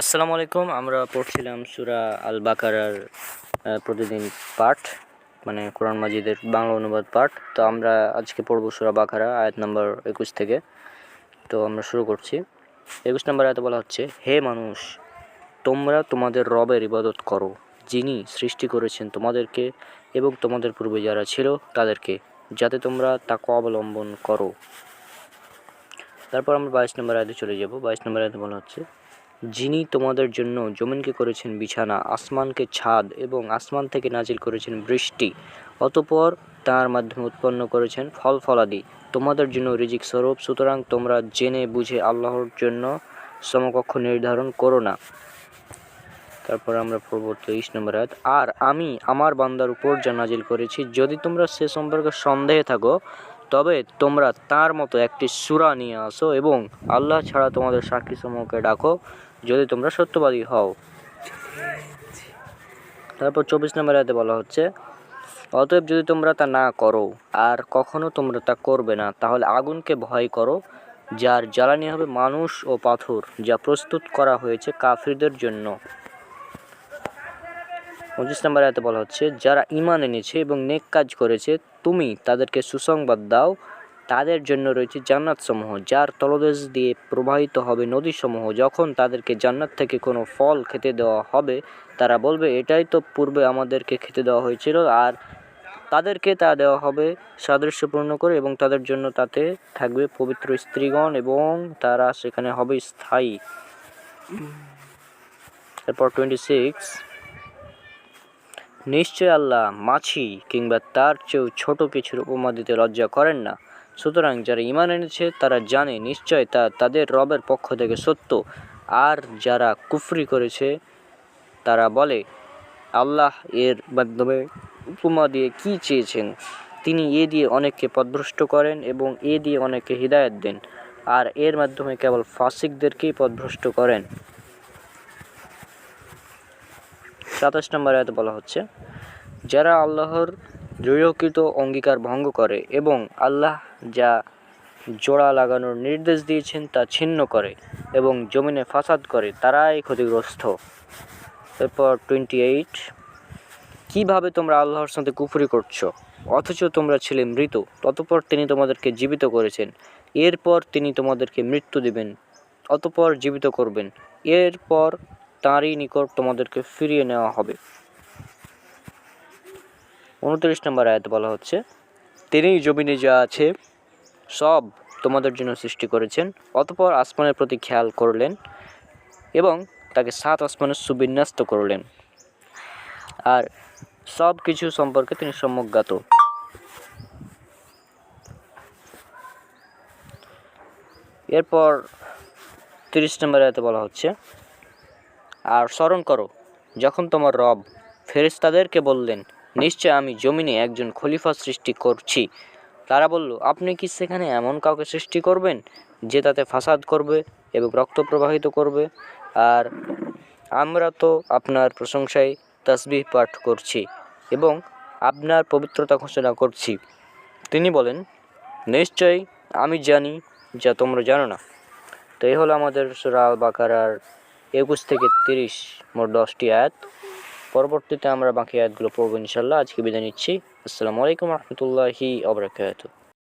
আসসালামু আলাইকুম, আমরা পড়ছিলাম সুরা আল বাকারার প্রতিদিন পাঠ মানে কোরআন মাজিদের বাংলা অনুবাদ পাঠ। তো আমরা আজকে পড়ব সুরা বাকারা, আয়াত নম্বর একুশ থেকে। তো আমরা শুরু করছি। একুশ নম্বর আয়াতে বলা হচ্ছে, হে মানুষ, তোমরা তোমাদের রবের ইবাদত করো, যিনি সৃষ্টি করেছেন তোমাদেরকে এবং তোমাদের পূর্বে যারা ছিল তাদেরকে, যাতে তোমরা তাকে অবলম্বন করো। তারপর আমরা বাইশ নম্বর আয়াতে চলে যাব। বাইশ নম্বর আয়াতে বলা হচ্ছে যিনি তোমাদের জন্য জমিনকে করেছেন বিছানা, আসমানকে ছাদ এবং আসমান থেকে নাজিল করেছেন বৃষ্টি, অতপর তার মাধ্যমে উৎপন্ন করেছেন ফল ফলাদি। তোমাদের জন্য রিজিক স্বরূপ, সুতরাং তোমরা জেনে বুঝে আল্লাহর জন্য সমকক্ষ নির্ধারণ করো না। তারপর আমরা পড়ব তেইশ নম্বর আয়াত, আর আমি আমার বান্দার উপর যা নাজিল করেছি, যদি তোমরা সে সম্পর্কে সন্দেহে থাকো, তবে তোমরা তার মতো একটি সুরা নিয়ে আসো এবং আল্লাহ ছাড়া তোমাদের সাক্ষী সমূহকে ডাকো। যদি তোমরা সত্যবাদী হও। তারপর চব্বিশ নম্বর আয়াতে বলা হচ্ছে, অতএব যদি তোমরা তা না করো, আর কখনো তোমরা তা করবে না, তাহলে আগুনকে ভয় করো, যার জ্বালানি হবে মানুষ ও পাথর, যা প্রস্তুত করা হয়েছে কাফিরদের জন্য। পঁচিশ নম্বর আয়াতে বলা হচ্ছে, যারা ইমান এনেছে এবং নেক কাজ করেছে, তুমি তাদেরকে সুসংবাদ দাও তাদের জন্য রয়েছে জান্নাত সমূহ যার তলদেশ দিয়ে প্রবাহিত হবে নদীসমূহ। যখন তাদেরকে জান্নাত থেকে কোনো ফল খেতে দেওয়া হবে, তারা বলবে, এটাই তো পূর্বে আমাদেরকে খেতে দেওয়া হয়েছিল, আর তাদেরকে তা দেওয়া হবে সাদৃশ্যপূর্ণ করে এবং তাদের জন্য তাতে থাকবে পবিত্র স্ত্রীগণ এবং তারা সেখানে হবে স্থায়ী। এরপর টোয়েন্টি সিক্স নিশ্চয় আল্লাহ মাছি কিংবা তার চেয়েও ছোট কিছুর উপমা দিতে লজ্জা করেন না। সুতরাং যারা ইমান এনেছে, তারা জানে নিশ্চয় তা তাদের রবের পক্ষ থেকে সত্য। আর যারা কুফরি করেছে, তারা বলে, আল্লাহ এর মাধ্যমে উপমা দিয়ে কি চেয়েছেন? তিনি এ দিয়ে অনেককে পথভ্রষ্ট করেন এবং এ দিয়ে অনেককে হৃদায়ত দেন, আর এর মাধ্যমে কেবল ফাসিকদেরকেই পথভ্রষ্ট করেন। সাতাশ নম্বর আয়াতে বলা হচ্ছে, যারা আল্লাহর দৃঢ়কৃত অঙ্গীকার ভঙ্গ করে এবং আল্লাহ যা জোড়া লাগানোর নির্দেশ দিয়েছেন তা ছিন্ন করে এবং জমিনে ফাসাদ করে, তারাই ক্ষতিগ্রস্ত। এরপর টোয়েন্টি এইট কীভাবে তোমরা আল্লাহর সাথে কুফুরি করছ? অথচ তোমরা ছিলে মৃত, ততপর তিনি তোমাদেরকে জীবিত করেছেন। এরপর তিনি তোমাদেরকে মৃত্যু দিবেন, অতপর জীবিত করবেন। এরপর তাঁরই নিকট তোমাদেরকে ফিরিয়ে নেওয়া হবে। উনত্রিশ নম্বর আয়াত বলা হচ্ছে, তিনিই জমিনে যা আছে, সব তোমাদের জন্য সৃষ্টি করেছেন, অতপর আসমানের প্রতি খেয়াল করলেন এবং তাকে সাত আসমানের সুবিন্যস্ত করলেন। আর সব কিছু সম্পর্কে তিনি সম্যজ্ঞাত এরপর তিরিশ নম্বর আয়াতে বলা হচ্ছে, আর স্মরণ করো, যখন তোমার রব ফেরেশতাদেরকে বললেন নিশ্চয় আমি জমিনে একজন খলিফা সৃষ্টি করছি। তারা বলল, আপনি কি সেখানে এমন কাউকে সৃষ্টি করবেন যে তাতে ফাসাদ করবে এবং রক্ত প্রবাহিত করবে? আর আমরা তো আপনার প্রশংসায় তসবিহ পাঠ করছি এবং আপনার পবিত্রতা ঘোষণা করছি। তিনি বলেন নিশ্চয়ই আমি জানি যা তোমরা জানো না। তো এই হলো আমাদের সুরা আল বাকারার একুশ থেকে তিরিশ মোট দশটি আয়াত। পরবর্তীতে আমরা বাকি আয়াতগুলো পড়ব ইনশাল্লাহ আজকে বিদায় নিচ্ছি। আসসালামু আলাইকুম রহমতুল্লাহি আবরাকাতু